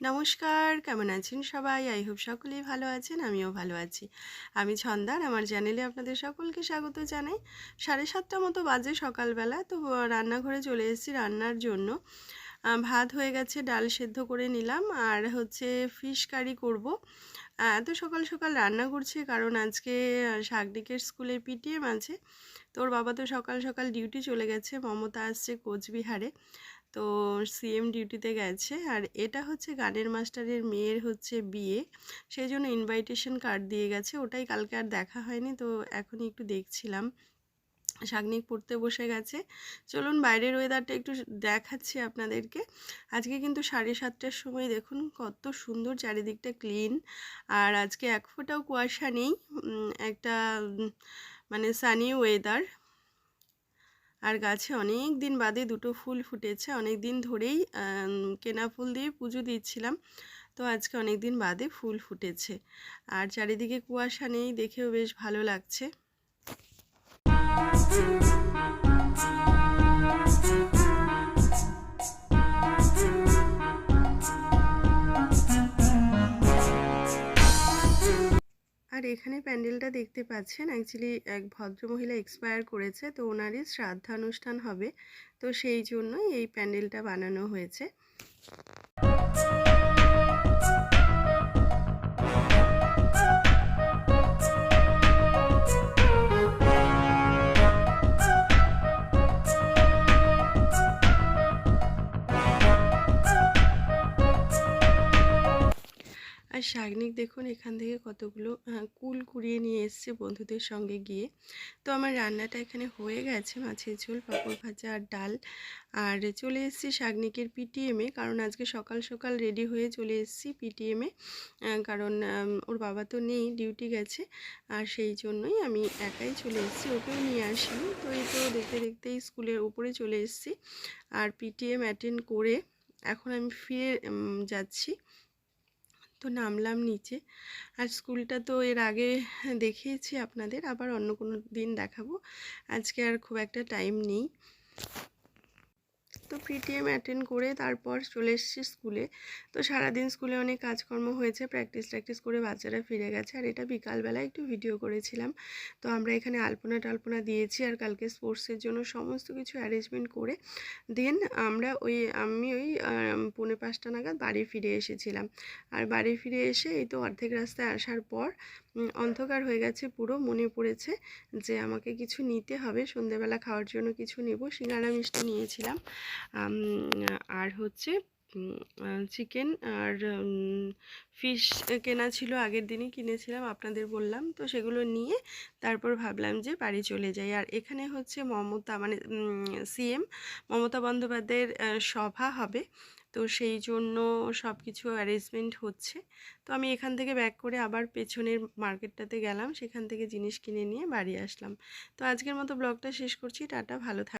নমস্কার, কেমন আছেন সবাই? আই হোপ সকলেই ভালো আছেন, আমিও ভালো আছি। আমি ছন্দার আমার চ্যানেলে আপনাদের সকলকে স্বাগত জানাই। সাড়ে সাতটা মতো বাজে সকালবেলা, তো রান্নাঘরে চলে এসেছি রান্নার জন্য। ভাত হয়ে গেছে, ডাল সেদ্ধ করে নিলাম, আর হচ্ছে ফিশ কারি করব। এত সকাল সকাল রান্না করছি, কারণ আজকে শাকডিকের স্কুলে পিটিএম আছে। তোর বাবা তো সকাল সকাল ডিউটি চলে গেছে, মমতা আসছে কোচবিহারে। তো সিএম ডিউটিতে গেছে। আর এটা হচ্ছে গানের মাস্টারের মেয়ের হচ্ছে বিয়ে। সেই জন্য ইনভাইটেশন কার্ড দিয়ে গেছে। ওটাই কালকে আর দেখা হয়নি, তো এখনই একটু দেখছিলাম। শাগনিক পড়তে বসে গেছে। চলুন বাইরের ওয়েদারটা একটু দেখাচ্ছি আপনাদেরকে। আজকে কিন্তু সাড়ে সাতটার সময় দেখুন, কত সুন্দর চারিদিকটা ক্লিন আর আজকে এক ফোঁটাও কুয়াশা নেই। একটা মানে সানি ওয়েদার আর গাছে অনেক দিন বাদে দুটো ফুল ফুটেছে। অনেক দিন ধরেই কেনা ফুল দিয়ে পুজো দিচ্ছিলাম। তো আজকে অনেক দিন বাদে ফুল ফুটেছে। আর চারিদিকে কুয়াশা নেই, দেখেও বেশ ভালো লাগছে। এখানে প্যান্ডেলটা দেখতে পাচ্ছেন। অ্যাকচুয়ালি এক ভদ্রমহিলা এক্সপায়ার করেছে, তো ওনারই শ্রাদ্ধানুষ্ঠান হবে। তো সেই জন্যই এই প্যান্ডেলটা বানানো হয়েছে। শাগনিক দেখুন, এখান থেকে কতগুলো কুল কুড়িয়ে নিয়ে এসছে বন্ধুদের সঙ্গে গিয়ে। তো আমার রান্নাটা এখানে হয়ে গেছে, মাছের ঝোল, পাঁপড় ভাজা আর ডাল। আর চলে এসেছি শাগনিকের পিটিএমে কারণ আজকে সকাল সকাল রেডি হয়ে চলে এসেছি পিটিএমে কারণ ওর বাবা তো নেই ডিউটি গেছে। আর সেই জন্যই আমি একাই চলে এসেছি, ওকেও নিয়ে আসিনি। তো এই তো দেখতে দেখতেই স্কুলের উপরে চলে এসেছি। আর পিটিএম অ্যাটেন্ড করে এখন আমি ফিরে যাচ্ছি। তো নামলাম নিচে। আর স্কুলটা তো এর আগে দেখিয়েছি আপনাদের, আবার অন্য কোনো দিন দেখাবো। আজকে আর খুব একটা টাইম নেই। তো পিটিএম অ্যাটেন্ড করে তারপর চলে এসেছি স্কুলে। তো সারাদিন স্কুলে অনেক কাজকর্ম হয়েছে প্র্যাকটিস ট্র্যাকটিস করে বাচ্চারা ফিরে গেছে। আর এটা বিকালবেলা একটু ভিডিও করেছিলাম। তো আমরা এখানে আলপনা টালপনা দিয়েছি আর কালকে স্পোর্টসের জন্য সমস্ত কিছু অ্যারেঞ্জমেন্ট করে দেন আমরা ওই, আমি ওই পৌনে পাঁচটা নাগাদ বাড়ি ফিরে এসেছিলাম। আর বাড়ি ফিরে এসে এই তো অর্ধেক রাস্তায় আসার পর অন্ধকার হয়ে গেছে পুরো, মনে পড়েছে যে আমাকে কিছু নিতে হবে, সন্ধেবেলা খাওয়ার জন্য কিছু নেব সিঙ্গাড়া মিষ্টি নিয়েছিলাম। আর হচ্ছে চিকেন আর ফিশ কেনা ছিল আগের দিনই কিনেছিলাম, আপনাদের বললাম। তো সেগুলো নিয়ে তারপর ভাবলাম যে বাড়ি চলে যাই। আর এখানে হচ্ছে মমতা মানে সিএম মমতা বন্দ্যোপাধ্যায়ের সভা হবে। তো সেই জন্য সব কিছু অ্যারেঞ্জমেন্ট হচ্ছে। তো আমি এখান থেকে ব্যাক করে আবার পেছনের মার্কেটটাতে গেলাম। সেখান থেকে জিনিস কিনে নিয়ে বাড়ি আসলাম। তো আজকের মতো ব্লগটা শেষ করছি। টাটা, ভালো থাক